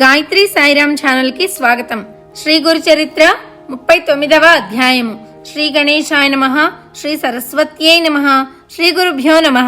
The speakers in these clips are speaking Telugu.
గాయత్రి సాయిరామ్ ఛానల్కి స్వాగతం. శ్రీ గురు చరిత్ర ముప్పై తొమ్మిదవ అధ్యాయము. శ్రీ గణేశాయ నమ శ్రీ సరస్వత్యై నమ శ్రీ గురుభ్యో నమ.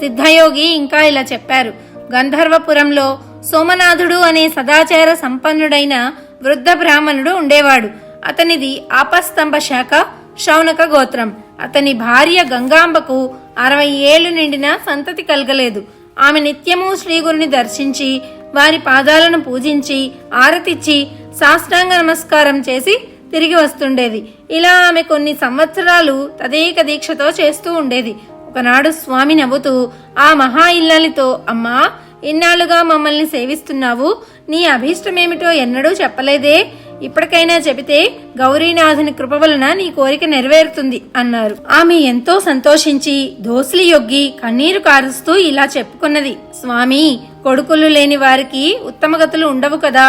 సిద్ధయోగి ఇంకా ఇలా చెప్పారు. గంధర్వపురంలో సోమనాథుడు అనే సదాచార సంపన్నుడైన వృద్ధ బ్రాహ్మణుడు ఉండేవాడు. అతనిది ఆపస్తంభ శాఖ శౌనక గోత్రం. అతని భార్య గంగాంబకు అరవై ఏళ్ళు నిండిన సంతతి కలగలేదు. ఆమె నిత్యము శ్రీగురుని దర్శించి వారి పాదాలను పూజించి ఆరతిచ్చి సాష్టాంగ నమస్కారం చేసి తిరిగి వస్తుండేది. ఇలా ఆమె కొన్ని సంవత్సరాలు తదేక దీక్షతో చేస్తూ ఉండేది. ఒకనాడు స్వామి నవ్వుతూ ఆ మహా ఇల్లలితో అమ్మా ఇన్నాళ్ళుగా మమ్మల్ని సేవిస్తున్నావు. నీ అభీష్టమేమిటో ఎన్నడూ చెప్పలేదే. ఇప్పటికైనా చెబితే గౌరీనాథుని కృప వలన నీ కోరిక నెరవేరుతుంది అన్నారు. ఆమె ఎంతో సంతోషించి దోసిలి యొగ్గి కన్నీరు కారుస్తూ ఇలా చెప్పుకున్నది. స్వామి కొడుకులు లేని వారికి ఉత్తమగతులు ఉండవు కదా.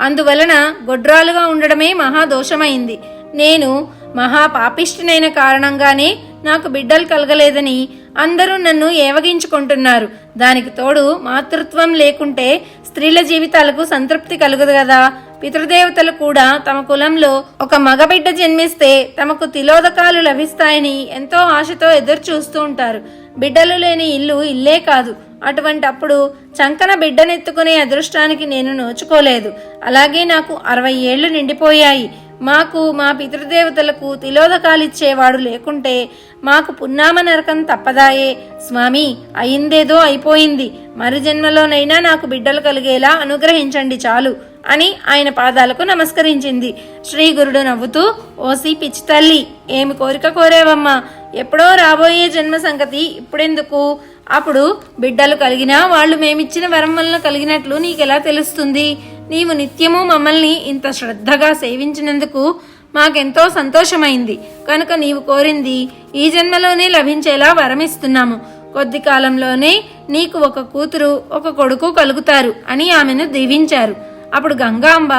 అందువలన గొడ్రాలుగా ఉండడమే మహాదోషమైంది నేను మహాపాపిష్టినైన కారణంగానే నాకు బిడ్డలు కలగలేదని అందరూ నన్ను ఏవగించుకుంటున్నారు. దానికి తోడు మాతృత్వం లేకుంటే స్త్రీల జీవితాలకు సంతృప్తి కలుగదు కదా. పితృదేవతలు కూడా తమ కులంలో ఒక మగబిడ్డ జన్మిస్తే తమకు తిలోదకాలు లభిస్తాయని ఎంతో ఆశతో ఎదురు చూస్తూ ఉంటారు. బిడ్డలు లేని ఇల్లు ఇల్లే కాదు. అటువంటప్పుడు చంకన బిడ్డనెత్తుకునే అదృష్టానికి నేను నోచుకోలేదు. అలాగే నాకు అరవై ఏళ్ళు నిండిపోయాయి. మాకు మా పితృదేవతలకు తిలోదకాలిచ్చేవాడు లేకుంటే మాకు పున్నామ నరకం తప్పదాయే. స్వామి అయిందేదో అయిపోయింది. మరు జన్మలోనైనా నాకు బిడ్డలు కలిగేలా అనుగ్రహించండి చాలు. అని ఆయన పాదాలకు నమస్కరించింది. శ్రీ గురుడు నవ్వుతూ ఓసి పిచ్చి తల్లి ఏమి కోరిక కోరేవమ్మా? ఎప్పుడో రాబోయే జన్మ సంగతి ఇప్పుడెందుకు? అప్పుడు బిడ్డలు కలిగినా వాళ్ళు మేమిచ్చిన వరం వలన కలిగినట్లు నీకెలా తెలుస్తుంది? నీవు నిత్యము మమ్మల్ని ఇంత శ్రద్ధగా సేవించినందుకు మాకెంతో సంతోషమైంది. కనుక నీవు కోరింది ఈ జన్మలోనే లభించేలా వరమిస్తున్నాము. కొద్ది కాలంలోనే నీకు ఒక కూతురు ఒక కొడుకు కలుగుతారు అని ఆమెను దీవించారు. అప్పుడు గంగాంబ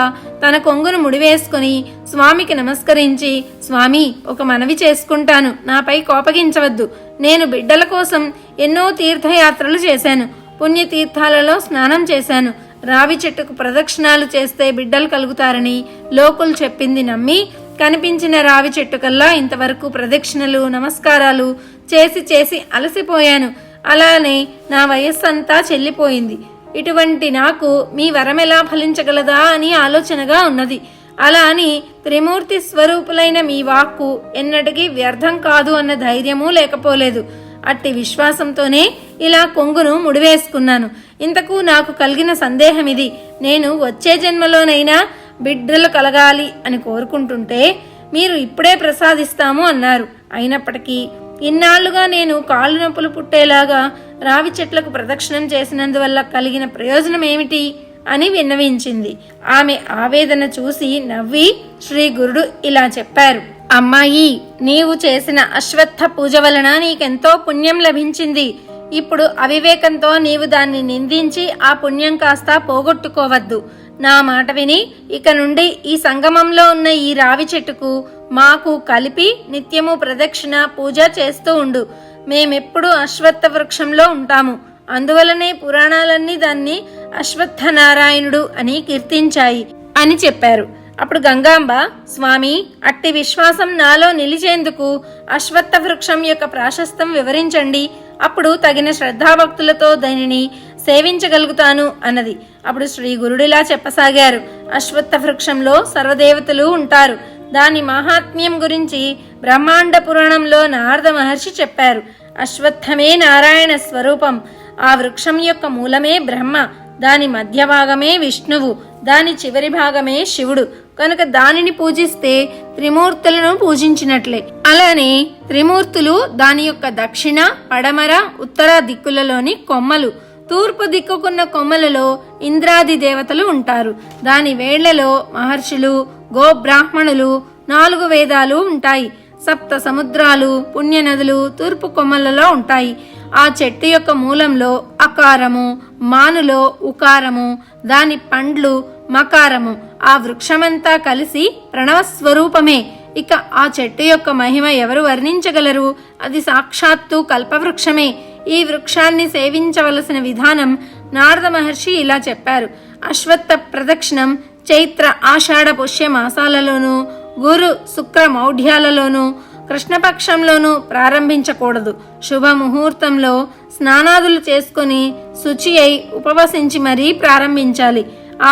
తన కొంగును ముడివేసుకుని స్వామికి నమస్కరించి స్వామి ఒక మనవి చేసుకుంటాను. నాపై కోపగించవద్దు. నేను బిడ్డల కోసం ఎన్నో తీర్థయాత్రలు చేశాను. పుణ్యతీర్థాలలో స్నానం చేశాను. రావి చెట్టుకు ప్రదక్షిణాలు చేస్తే బిడ్డలు కలుగుతారని లోకులు చెప్పింది నమ్మి కనిపించిన రావి చెట్టు కల్లా ఇంతవరకు ప్రదక్షిణలు నమస్కారాలు చేసి చేసి అలసిపోయాను. అలానే నా వయస్సంతా చెల్లిపోయింది. ఇటువంటి నాకు మీ వరం ఎలా ఫలించగలదా అని ఆలోచనగా ఉన్నది. అలా అని త్రిమూర్తి స్వరూపులైన మీ వాక్కు ఎన్నటికీ వ్యర్థం కాదు అన్న ధైర్యమూ లేకపోలేదు. అట్టి విశ్వాసంతోనే ఇలా కొంగును ముడివేసుకున్నాను. ఇంతకు నాకు కలిగిన సందేహం ఇది నేను వచ్చే జన్మలోనైనా బిడ్డలు కలగాలి అని కోరుకుంటుంటే మీరు ఇప్పుడే ప్రసాదిస్తాము అన్నారు. అయినప్పటికీ ఇన్నాళ్ళుగా నేను కాళ్ళు నొప్పులు పుట్టేలాగా రావి చెట్లకు ప్రదక్షిణం చేసినందువల్ల కలిగిన ప్రయోజనం ఏమిటి అని విన్నవించింది. ఆమె ఆవేదన చూసి నవ్వి శ్రీ గురుడు ఇలా చెప్పారు. అమ్మాయి నీవు చేసిన అశ్వత్థ పూజ వలన నీకెంతో పుణ్యం లభించింది. ఇప్పుడు అవివేకంతో నీవు దాన్ని నిందించి ఆ పుణ్యం కాస్త పోగొట్టుకోవద్దు. నా మాట విని ఇక నుండి ఈ సంగమంలో ఉన్న ఈ రావి చెట్టుకు మాకు కలిపి నిత్యము ప్రదక్షిణ పూజ చేస్తూ ఉండు. మేమెప్పుడు అశ్వత్థ వృక్షంలో ఉంటాము. అందువలనే పురాణాలన్నీ దాన్ని అశ్వత్థ నారాయణుడు అని కీర్తించాయి అని చెప్పారు. అప్పుడు గంగాంబ స్వామి అట్టి విశ్వాసం నాలో నిలిచేందుకు అశ్వత్థ వృక్షం యొక్క ప్రాశస్తం వివరించండి. అప్పుడు తగిన శ్రద్ధాభక్తులతో దానిని సేవించగలుగుతాను అన్నది. అప్పుడు శ్రీ గురుడిలా చెప్పసాగారు. అశ్వత్థ వృక్షంలో సర్వదేవతలు ఉంటారు. దాని మహాత్మ్యం గురించి బ్రహ్మాండ పురాణంలో నారద మహర్షి చెప్పారు. అశ్వత్థమే నారాయణ స్వరూపం. ఆ వృక్షం యొక్క మూలమే బ్రహ్మ. దాని మధ్య భాగమే విష్ణువు. దాని చివరి భాగమే శివుడు. కనుక దానిని పూజిస్తే త్రిమూర్తులను పూజించినట్లే. అలానే త్రిమూర్తులు దాని యొక్క దక్షిణ పడమర ఉత్తర దిక్కులలోని కొమ్మలు. తూర్పు దిక్కుకున్న కొమ్మలలో ఇంద్రాది దేవతలు ఉంటారు. దాని వేళ్ళలో మహర్షులు గోబ్రాహ్మణులు నాలుగు వేదాలు ఉంటాయి. సప్త సముద్రాలు పుణ్యనదులు తూర్పు కొమ్మలలో ఉంటాయి. ఆ చెట్టు యొక్క మూలంలో అకారము మానులో ఉకారము దాని పండ్లు మకారము. ఆ వృక్షమంతా కలిసి ప్రణవ స్వరూపమే ఇక ఆ చెట్టు యొక్క మహిమ ఎవరు వర్ణించగలరు? అది సాక్షాత్తు కల్పవృక్షమే. ఈ వృక్షాన్ని సేవించవలసిన విధానం నారద మహర్షి ఇలా చెప్పారు. అశ్వత్థ ప్రదక్షిణం చైత్ర ఆషాఢ పుష్య మాసాలలోనూ గురు శుక్ర మౌఢ్యాలలోనూ కృష్ణపక్షంలోనూ ప్రారంభించకూడదు. శుభ ముహూర్తంలో స్నానాదులు చేసుకొని శుచి అయి ఉపవసించి మరీ ప్రారంభించాలి.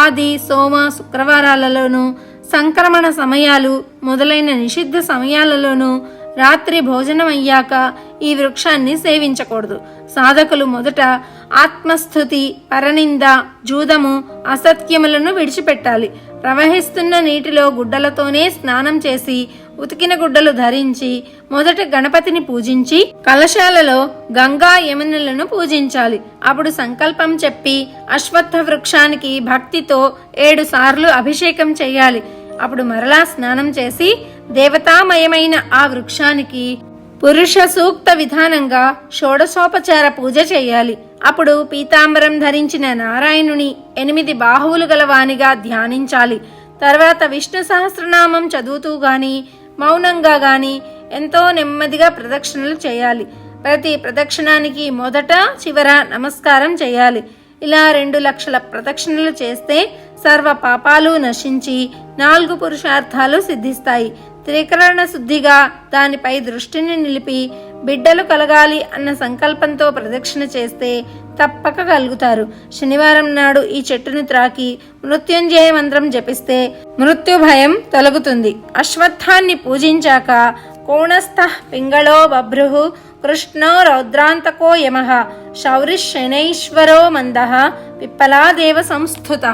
ఆది సోమ శుక్రవారాలలోనూ సంక్రమణ సమయాలు మొదలైన నిషిద్ధ సమయాలలోనూ రాత్రి భోజనం అయ్యాక ఈ వృక్షాన్ని సేవించకూడదు. సాధకులు మొదట ఆత్మస్థుతి పరనింద జూదము అసత్యములను విడిచిపెట్టాలి. ప్రవహిస్తున్న నీటిలో గుడ్డలతోనే స్నానం చేసి ఉతికిన గుడ్డలు ధరించి మొదట గణపతిని పూజించి కలశాలలో గంగా యమునులను పూజించాలి. అప్పుడు సంకల్పం చెప్పి అశ్వత్థ వృక్షానికి భక్తితో ఏడు సార్లు అభిషేకం చేయాలి. అప్పుడు మరలా స్నానం చేసి దేవతామయమైన ఆ వృక్షానికి పురుష సూక్త విధానంగా షోడశోపచార పూజ చేయాలి. అప్పుడు పీతాంబరం ధరించిన నారాయణుని ఎనిమిది బాహువులు గలవానిగా ధ్యానించాలి. తర్వాత విష్ణు సహస్రనామం చదువుతూ గాని మౌనంగా గాని ఎంతో నెమ్మదిగా ప్రదక్షిణలు చేయాలి. ప్రతి ప్రదక్షిణానికి మొదట చివర నమస్కారం చేయాలి. ఇలా రెండు లక్షల ప్రదక్షిణలు చేస్తే సర్వ పాపాలు నశించి నాలుగు పురుషార్థాలు సిద్ధిస్తాయి. త్రికరణ శుద్ధిగా దానిపై దృష్టిని నిలిపి బిడ్డలు కలగాలి అన్న సంకల్పంతో ప్రదక్షిణ చేస్తే తప్పక కలుగుతారు. శనివారం నాడు ఈ చెట్టును త్రాకి మృత్యుంజయ మంత్రం జపిస్తే మృత్యు భయం తొలగుతుంది. అశ్వత్థాన్ని పూజించాక కోణస్థ పింగళో బభ్రు కృష్ణో రౌద్రాంతకో యమ శౌరిశనైశ్వరో మంద పిప్పలాదేవ సంస్థుత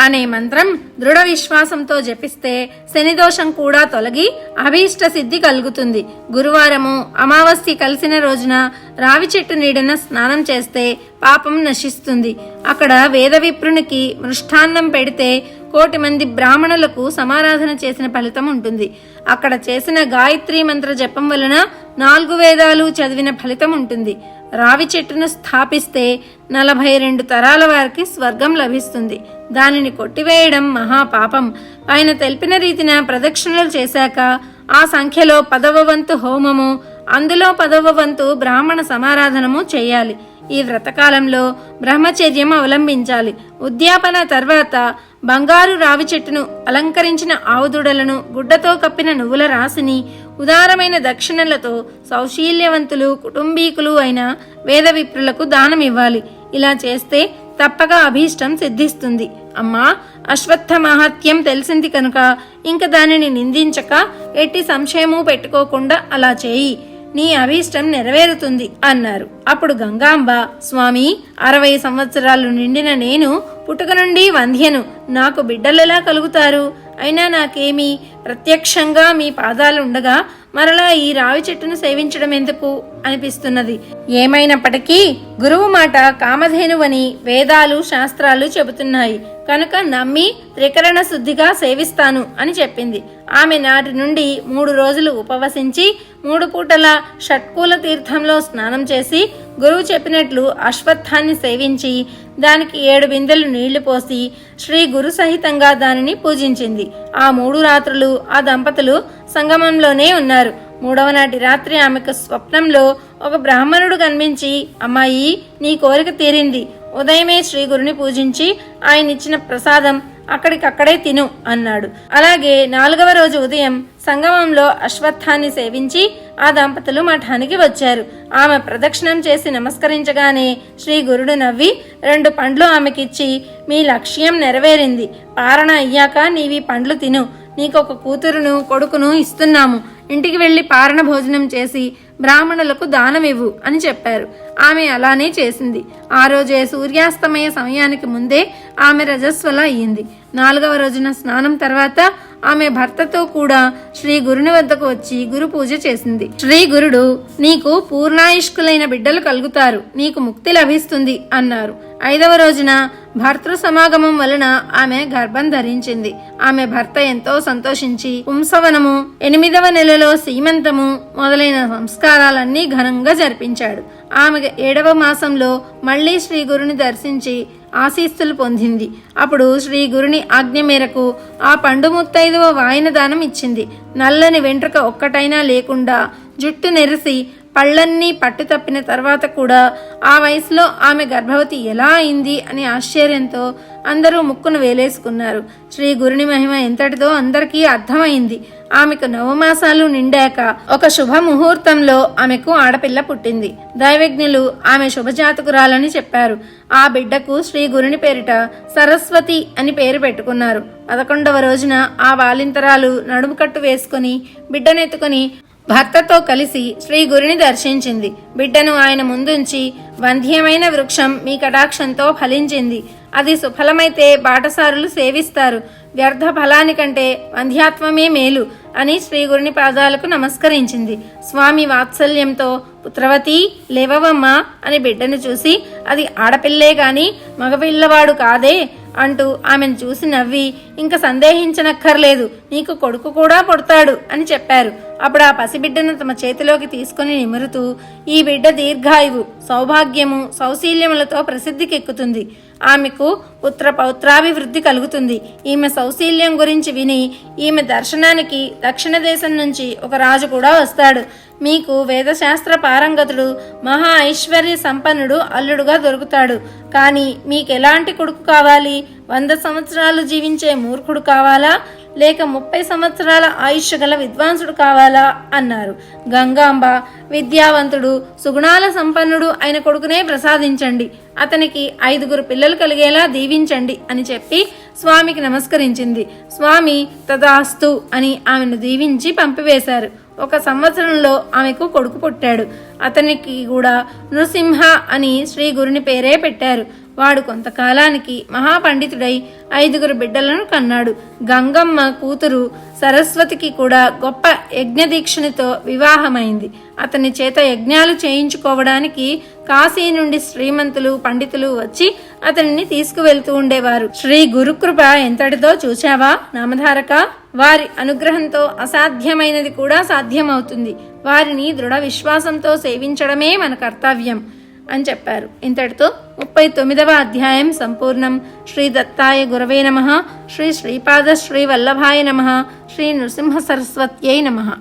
అనే మంత్రం దృఢ విశ్వాసంతో జపిస్తే శనిదోషం కూడా తొలగి అభీష్ట సిద్ధి కలుగుతుంది. గురువారము అమావాస్య కలిసిన రోజున రావి చెట్టు నీడన స్నానం చేస్తే పాపం నశిస్తుంది. అక్కడ వేదవిప్రునికి మృష్టాన్నం పెడితే కోటి మంది బ్రాహ్మణులకు సమారాధన చేసిన ఫలితం ఉంటుంది. అక్కడ చేసిన గాయత్రి మంత్ర జపం వలన నాలుగు వేదాలు చదివిన ఫలితం ఉంటుంది. రావి చెట్టును స్థాపిస్తే నలభై రెండు తరాల వారికి స్వర్గం లభిస్తుంది. దానిని కొట్టివేయడం మహాపాపం. ఆయన తెలిపిన రీతిన ప్రదక్షిణలు చేశాక ఆ సంఖ్యలో పదవ వంతు హోమము అందులో పదవ వంతు బ్రాహ్మణ సమారాధనము చేయాలి. ఈ వ్రతకాలంలో బ్రహ్మచర్యం అవలంబించాలి. ఉద్యాపన తర్వాత బంగారు రావి చెట్టును అలంకరించిన ఆవుదుడలను గుడ్డతో కప్పిన నువ్వుల రాశిని ఉదారమైన దక్షిణలతో సౌశీల్యవంతులు కుటుంబీకులు అయిన వేద విప్రులకు దానం ఇవ్వాలి ఇలా చేస్తే తప్పక అభీష్టం సిద్ధిస్తుంది. అమ్మా అశ్వత్థ మహత్యం తెలిసింది కనుక ఇంక దానిని నిందించక ఎట్టి సంశయము పెట్టుకోకుండా అలా చేయి. నీ అభీష్టం నెరవేరుతుంది అన్నారు. అప్పుడు గంగాంబ స్వామి అరవై సంవత్సరాలు నిండిన నేను పుట్టుక నుండి వంధ్యను. నాకు బిడ్డలెలా కలుగుతారు? అయినా నాకేమి ప్రత్యక్షంగా మీ పాదాలు ఉండగా మరలా ఈ రావి చెట్టును సేవించడం ఎందుకు అనిపిస్తున్నది? ఏమైనప్పటికీ గురువు మాట కామధేనువని వేదాలు శాస్త్రాలు చెబుతున్నాయి. కనుక నమ్మి త్రికరణ శుద్ధిగా సేవిస్తాను అని చెప్పింది. ఆమె నాటి నుండి మూడు రోజులు ఉపవసించి మూడు పూటల షట్కూల తీర్థంలో స్నానం చేసి గురువు చెప్పినట్లు అశ్వత్థాన్ని సేవించి దానికి ఏడు బిందెలు నీళ్ళు పోసి శ్రీ గురు సహితంగా దానిని పూజించింది. ఆ మూడు రాత్రులు ఆ దంపతులు సంగమంలోనే ఉన్నారు. మూడవ నాటి రాత్రి ఆమెకు స్వప్నంలో ఒక బ్రాహ్మణుడు కనిపించి అమ్మాయి నీ కోరిక తీరింది. ఉదయమే శ్రీ గురుని పూజించి ఆయన ఇచ్చిన ప్రసాదం అక్కడికక్కడే తిను అన్నాడు. అలాగే నాలుగవ రోజు ఉదయం సంగమంలో అశ్వత్థాన్ని సేవించి ఆ దంపతులు మఠానికి వచ్చారు. ఆమె ప్రదక్షిణం చేసి నమస్కరించగానే శ్రీ గురుడు నవ్వి రెండు పండ్లు ఆమెకిచ్చి మీ లక్ష్యం నెరవేరింది. పారణ అయ్యాక నీవి పండ్లు తిను. నీకొక కూతురును కొడుకును ఇస్తున్నాము. ఇంటికి వెళ్ళి పారణ భోజనం చేసి బ్రాహ్మణులకు దానమివ్వు అని చెప్పారు. ఆమె అలానే చేసింది. ఆ రోజే సూర్యాస్తమయ సమయానికి ముందే ఆమె రజస్వల అయ్యింది. నాలుగవ రోజున స్నానం తర్వాత ఆమె భర్తతో కూడా శ్రీ గురుని వద్దకు వచ్చి గురు పూజ చేసింది. శ్రీ గురుడు నీకు పూర్ణాయుష్కులైన బిడ్డలు కలుగుతారు. నీకు ముక్తి లభిస్తుంది అన్నారు. ఐదవ రోజున భర్తృ సమాగమం వలన ఆమె గర్భం ధరించింది. ఆమె భర్త ఎంతో సంతోషించి పుంసవనము ఎనిమిదవ నెలలో సీమంతము మొదలైన సంస్కారాలన్నీ ఘనంగా జరిపించాడు. ఆమె ఏడవ మాసంలో మళ్ళీ శ్రీ గురుని దర్శించి ఆశీస్సులు పొందింది. అప్పుడు శ్రీ గురుని ఆజ్ఞ మేరకు ఆ పండు ముత్తైదువ వాయన దానం ఇచ్చింది. నల్లని వెంట్రుక ఒక్కటైనా లేకుండా జుట్టు నెరిసి పళ్ళన్నీ పట్టు తప్పిన తర్వాత కూడా ఆ వయసులో ఆమె గర్భవతి ఎలా అయింది అని ఆశ్చర్యంతో అందరూ ముక్కును వేలేసుకున్నారు. శ్రీ గురుని మహిమ ఎంతటిదో అందరికీ అర్థమైంది. ఆమెకు నవమాసాలు నిండాక ఒక శుభ ముహూర్తంలో ఆమెకు ఆడపిల్ల పుట్టింది. దైవజ్ఞులు ఆమె శుభజాతకురాలని చెప్పారు. ఆ బిడ్డకు శ్రీ గురుని పేరిట సరస్వతి అని పేరు పెట్టుకున్నారు. పదకొండవ రోజున ఆ బాలింతరాలు నడుము కట్టు వేసుకుని బిడ్డనెత్తుకుని భర్తతో కలిసి శ్రీ గురిని దర్శించింది. బిడ్డను ఆయన ముందుంచి వంధ్యమైన వృక్షం మీ కటాక్షంతో ఫలించింది. అది సుఫలమైతే బాటసారులు సేవిస్తారు. వ్యర్థ ఫలానికంటే వంధ్యాత్వమే మేలు అని శ్రీగురుని పాదాలకు నమస్కరించింది. స్వామి వాత్సల్యంతో పుత్రవతి లేవవమ్మ అని బిడ్డను చూసి అది ఆడపిల్లే గాని మగపిల్లవాడు కాదే అంటూ ఆమెను చూసి నవ్వి ఇంక సందేహించనక్కర్లేదు నీకు కొడుకు కూడా పుడతాడు అని చెప్పారు. అప్పుడు ఆ పసిబిడ్డను తమ చేతిలోకి తీసుకుని నిమురుతూ ఈ బిడ్డ దీర్ఘాయువు సౌభాగ్యము సౌశీల్యములతో ప్రసిద్ధికెక్కుతుంది. ఆమెకు ఉత్తర పౌత్రాభివృద్ధి కలుగుతుంది. ఈమె సౌశీల్యం గురించి విని ఈమె దర్శనానికి దక్షిణ దేశం నుంచి ఒక రాజు కూడా వస్తాడు. మీకు వేదశాస్త్ర పారంగతుడు మహా ఐశ్వర్య సంపన్నుడు అల్లుడుగా దొరుకుతాడు. కానీ మీకు ఎలాంటి కొడుకు కావాలి? వంద సంవత్సరాలు జీవించే మూర్ఖుడు కావాలా? లేక ముప్పై సంవత్సరాల ఆయుష్ గల విద్వాంసుడు కావాలా? అన్నారు. గంగాంబ విద్యావంతుడు సుగుణాల సంపన్నుడు అయిన కొడుకునే ప్రసాదించండి. అతనికి ఐదుగురు పిల్లలు కలిగేలా దీవించండి అని చెప్పి స్వామికి నమస్కరించింది. స్వామి తదాస్తు అని ఆమెను దీవించి పంపివేశారు. ఒక సంవత్సరంలో ఆమెకు కొడుకు పుట్టాడు. అతనికి కూడా నృసింహ అని శ్రీ గురుని పేరే పెట్టారు. వాడు కొంతకాలానికి మహాపండితుడై ఐదుగురు బిడ్డలను కన్నాడు. గంగమ్మ కూతురు సరస్వతికి కూడా గొప్ప యజ్ఞదీక్షణతో వివాహమైంది. అతని చేత యజ్ఞాలు చేయించుకోవడానికి కాశీ నుండి శ్రీమంతులు పండితులు వచ్చి అతనిని తీసుకువెళ్తూ ఉండేవారు. శ్రీ గురుకృప ఎంతటిదో చూశావా? నామధారక వారి అనుగ్రహంతో అసాధ్యమైనది కూడా సాధ్యమవుతుంది. వారిని దృఢ విశ్వాసంతో సేవించడమే మన కర్తవ్యం. అని చెప్పారు. ఇంతటితో ముప్పై తొమ్మిదవ అధ్యాయం సంపూర్ణం. శ్రీ దత్తాయ గురవే నమ. శ్రీ శ్రీపాద శ్రీ వల్లభాయ నమ. శ్రీ నృసింహ సరస్వత్యై నమ.